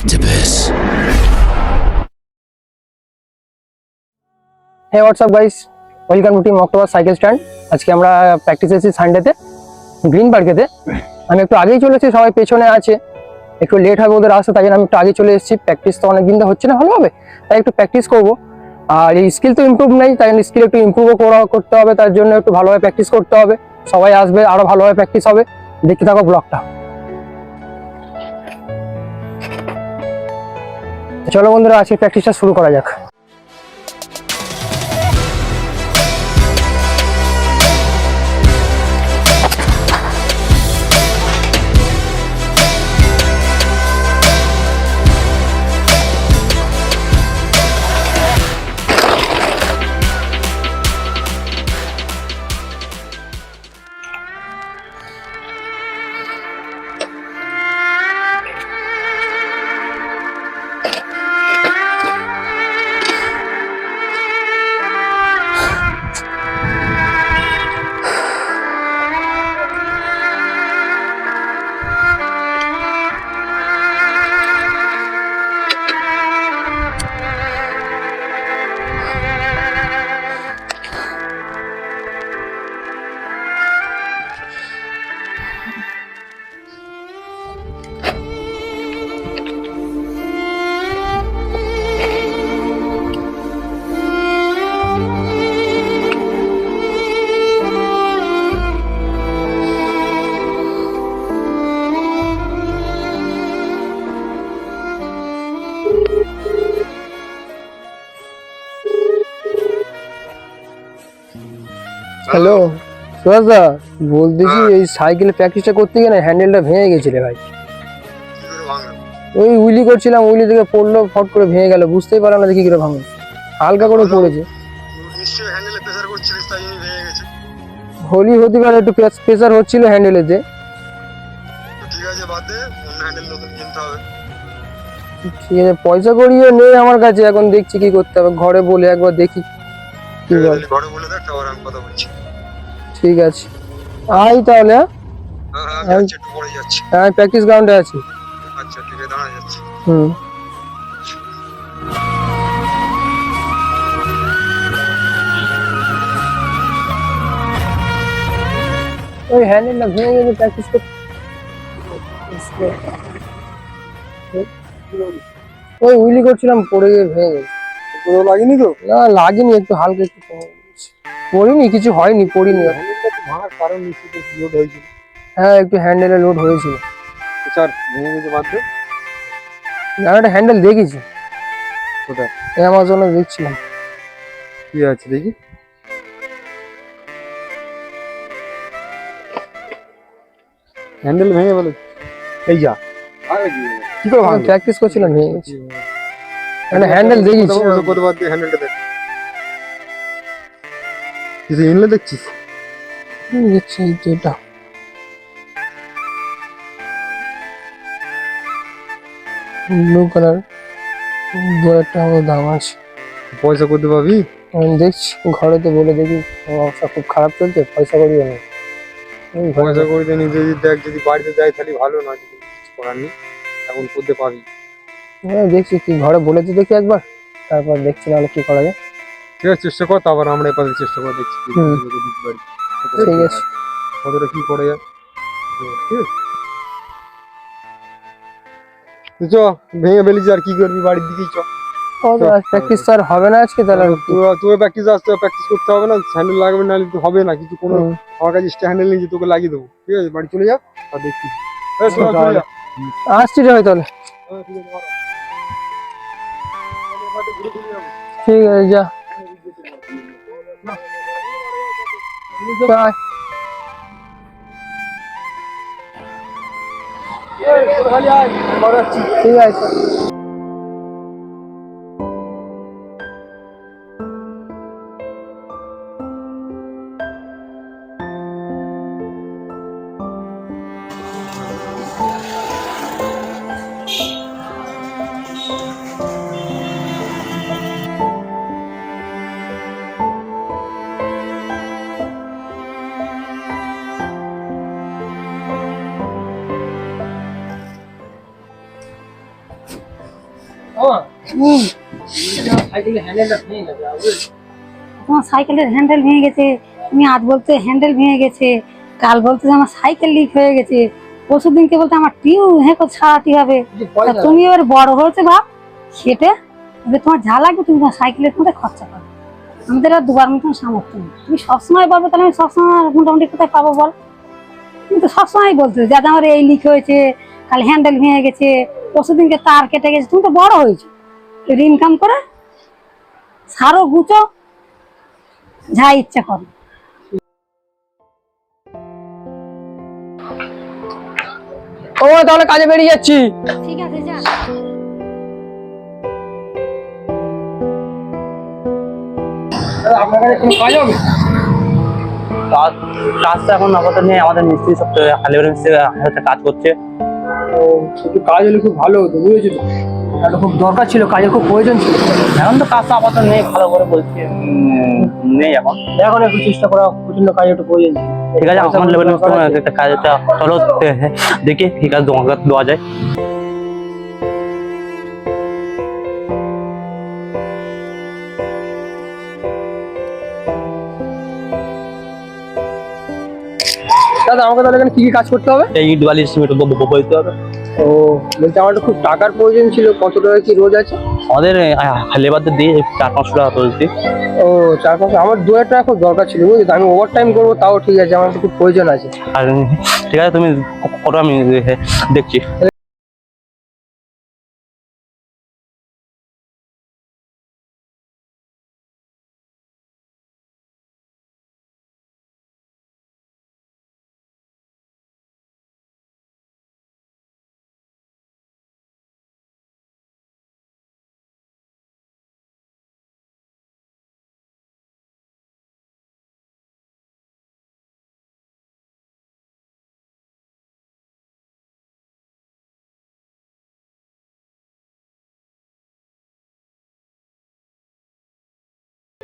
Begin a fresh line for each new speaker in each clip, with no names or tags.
activists.
Hey what's up guys welcome to team October cycle stand আজকে আমরা practice এসেছি সানডেতে green পার্কেতে আমি একটু আগেই চলে এসেছি, সবাই পেছনে আছে। একটু লেট হবে ওদের আসতে, তাই জন্য আমি একটু আগে চলে এসেছি। প্র্যাকটিস তো অনেক দিন তো হচ্ছে না, ভালোভাবে। তাই একটু প্র্যাকটিস করব। আর এই স্কিল তো ইমপ্রুভ নেই, তাই জন্য স্কিল একটু ইমপ্রুভও করা, করতে হবে। তার জন্য একটু ভালোভাবে প্র্যাকটিস করতে হবে। সবাই আসবে, আরও ভালোভাবে প্র্যাকটিস হবে। দেখতে থাকো ব্লগটা চলো বন্ধুরা আজকে প্র্যাকটিসটা শুরু করা যাক। হ্যালো সুভাষ দা বলতে কি এই সাইকেল প্র্যাকটিসটা করতে গিয়ে না হ্যান্ডেলটা ভেঙে গেছিল ভাই? ওই উইলি করছিলাম উইলি থেকে পড়ল ফট করে ভেঙে গেল বুঝতেই পারলাম না যে কি করে ভাঙলো। হালকা করে পড়েছে।
নিশ্চয়ই হ্যান্ডেলে প্রেসার করছিলিস তাই ভেঙে গেছে।
হোলি হতে পারে একটু প্রেসার হচ্ছিল হ্যান্ডেলেতে
ঠিক আছে বাদ দে হ্যান্ডেল নতুন কিনতে হবে।
ঠিক আছে পয়সা করিও নেই আমার কাছে এখন দেখছি কি করতে হবে ঘরে বলে একবার দেখি। কি বল
তাহলে ঘরে বলে দেখ তারপর আমি কথা বলছি
ঠিক আছে। আই তাহলে হ্যাঁ?
হ্যাঁ হ্যাঁ আমি
আমি-
যাচ্ছি, একটু পরে যাচ্ছি।
হ্যাঁ আমি প্র্যাকটিস গ্রাউন্ডে আছি।
আচ্ছা ঠিক আছে দাঁড়া যাচ্ছি।
হুম। ওই হ্যান্ডেলটা ভেঙে গেছে প্র্যাকটিস করতে ওই উইলি করছিলাম পড়ে গিয়ে ভেঙে গেছে।
পুরো লাগেনি তো?
না লাগেনি একটু হালকা একটু কমে গেছে। পড়িনি কিছু হয়নি পড়িনি।
হ্যান্ডেলটা তো ভাঙার কারণ নিশ্চিত লোড হয়েছিল।
হ্যাঁ একটু হ্যান্ডেলে লোড হয়েছিল।
স্যার ভেঙে গেছে বাদ দে
আমি একটা হ্যান্ডেল দেখেছি।
কোথায়?
অ্যামাজনে দেখছিলাম।
কি আছে দেখি? হ্যান্ডেল ভেঙে বলে এই যা। কি করে ভাঙলো?
প্র্যাকটিস করছিলাম ভেঙে গেছে। মানে হ্যান্ডেল দেখিস।
কত বাদ দিয়ে হ্যান্ডেলটা দেখ। কিছু ইনলে দেখছিস?
দেখছি এটা। ব্লু কালার দু একটা আমার দাম আছে।
পয়সা করতে পাবি?
আমি দেখছি ঘরেতে বলে দেখি অবস্থা খুব খারাপ চলছে পয়সা ওই ঘরে
পয়সা করতে নি যদি দেখ যদি বাড়িতে যাই তাহলে ভালো নয় যদি কিছু করার নেই। এখন করতে পাবি
হ্যাঁ, দেখছি কি ঘরে বলেছি দেখি একবার। তারপর দেখছি নাহলে কি করা যায়।
ঠিক আছে চেষ্টা কর তারপর আমরা এপাশে চেষ্টা করে দেখছি কি
হুম। ঠিক আছে।
কতটা কি করে যায়? তো, ঠিক আছে। তো চ ভেঙে ফেলিস আর কি করবি বাড়ির দিকেই চ।
প্র্যাকটিস আর হবে না আজকে তাহলে আর কি?
তুই প্র্যাকটিস আসতে প্র্যাকটিস করতে হবে না স্যান্ডেল লাগবে না তো হবে না কিছু কোনো
হুম,
আমার কাছে যে তোকে লাগিয়ে দেবো। ঠিক আছে বাড়ি চলে যা আর দেখছি। এই, শোনা, চলে যা।
আসছি রে ভাই তাহলে।
হ্যাঁ, ঠিক আছে, ভালো।
ঠিক আছে যা। বাই। ঠিক আছে।
তোমার সাইকেলের হ্যান্ডেল ভেঙে গেছে। তুমি আজ বলতে হ্যান্ডেল ভেঙে গেছে কাল বলতে আমার সাইকেল লিক হয়ে গেছে। পরশু দিনকে বলতে আমার টিউ হ্যাঁ ছাড়াতে হবে। তুমি এবার বড় হয়েছে বাপ সেটা এবার তোমার যা লাগবে তুমি তোমার সাইকেলের মধ্যে খরচা করো। আমাদের আর দুবার মতন সামর্থ্য নেই। তুমি সবসময় বলবে তাহলে আমি সবসময় মোটামুটি কোথায় পাবো বল? তুমি তো সবসময় বলতে যে আমার এই লিক হয়েছে কাল হ্যান্ডেল ভেঙে গেছে পরশু দিনকে তার কেটে গেছে তুমি তো বড় হয়েছো। ইনকাম করে সারো গুছো যা ইচ্ছা করো।
ও তাহলে কাজে বেরিয়ে যাচ্ছি।
ঠিক আছে যা।
আপনার কাছে কোনো কাজ হবে?
কাজ কাজ এখন আপাতত নেই আমাদের মিস্ত্রি সব লেবার মিস্ত্রি কাজ করছে।
একটু কাজ হলে খুব ভালো হতো বুঝেছ একটা খুব দরকার ছিল কাজের খুব প্রয়োজন ছিল।
এখন তো কাজটা আপাতত নেই ভালো করে বলছি। নেই এখন।
এখন একটু চেষ্টা করা প্রচণ্ড কাজ একটু প্রয়োজন। ছিল
ঠিক আছে আমার লেবার একটা কাজটা চলো দেখি ঠিক আছে তোমাকে দেওয়া যায়।
আমাকে তাহলে এখানে কি কি কাজ করতে হবে?
এই ইট বালি সিমেন্ট বলতে হবে।
ও বলছি আমার তো খুব টাকার প্রয়োজন ছিল কত টাকা কি রোজ আছে?
আমাদের লেবারদের দিয়ে চার পাঁচশো টাকা তুলছি
ও চার পাঁচশো আমার দু হাজার টাকা খুব দরকার ছিল বুঝলি আমি ওভার টাইম করব তাও ঠিক আছে আমার তো খুব প্রয়োজন আছে।
আর ঠিক আছে তুমি কত আমি দেখছি।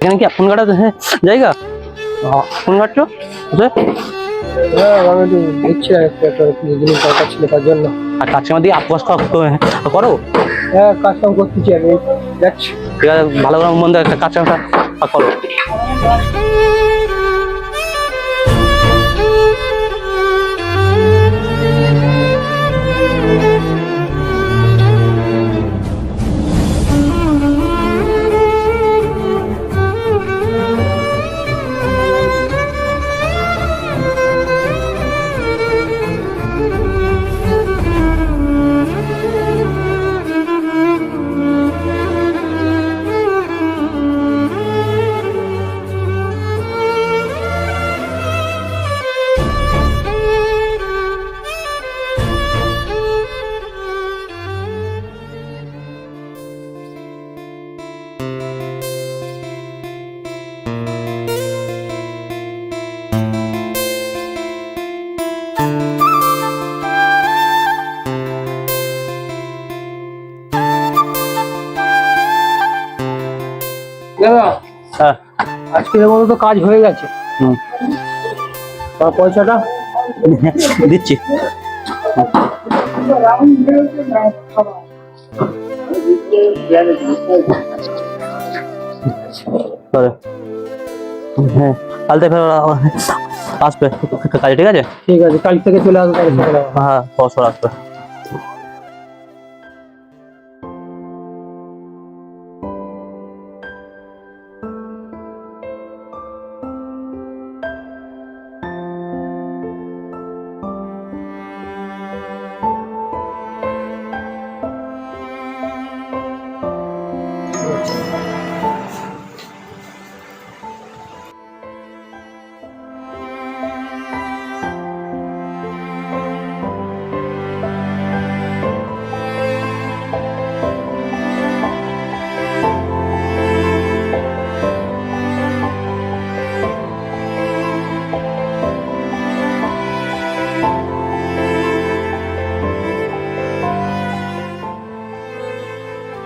এখানে কি ফোন কাটা জায়গা? ফোন কাটছো?
হ্যাঁ একটু একটু একটা
আর কাস্টমার দিয়ে আপোষ করো।
হ্যাঁ কাজ কাম করতেছি আমি। যাচ্ছি।
ঠিক আছে ভালো করে মন দিয়ে কাজটা করো।
মতো তো কাজ হয়ে গেছে। পয়সাটা?
দিচ্ছি। হ্যাঁ কাল থেকে আসবে। কাজে ঠিক আছে?
ঠিক আছে কাল থেকে চলে আসবে
হ্যাঁ পরশু আসবে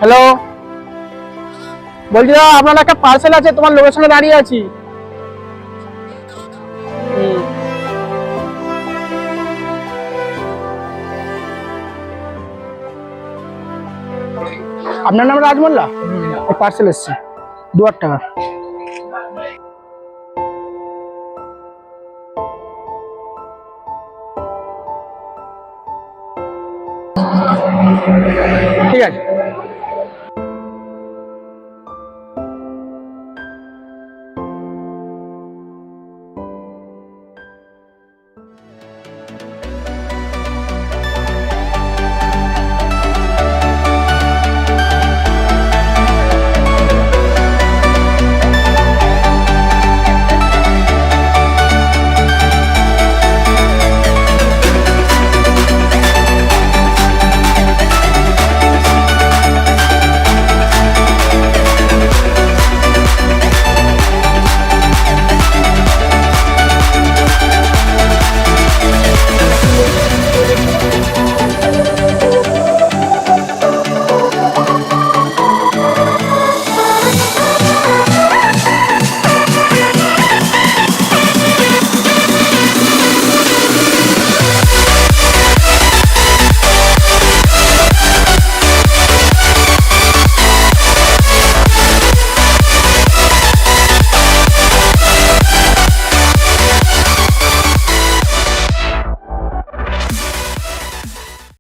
হ্যালো বলছি দাদা, আপনার একটা পার্সেল আছে, তোমার লোকেশনে দাঁড়িয়ে আছি।
আপনার নাম রাজমোল্লা পার্সেল এসছে। দু হাজার টাকা। ঠিক আছে।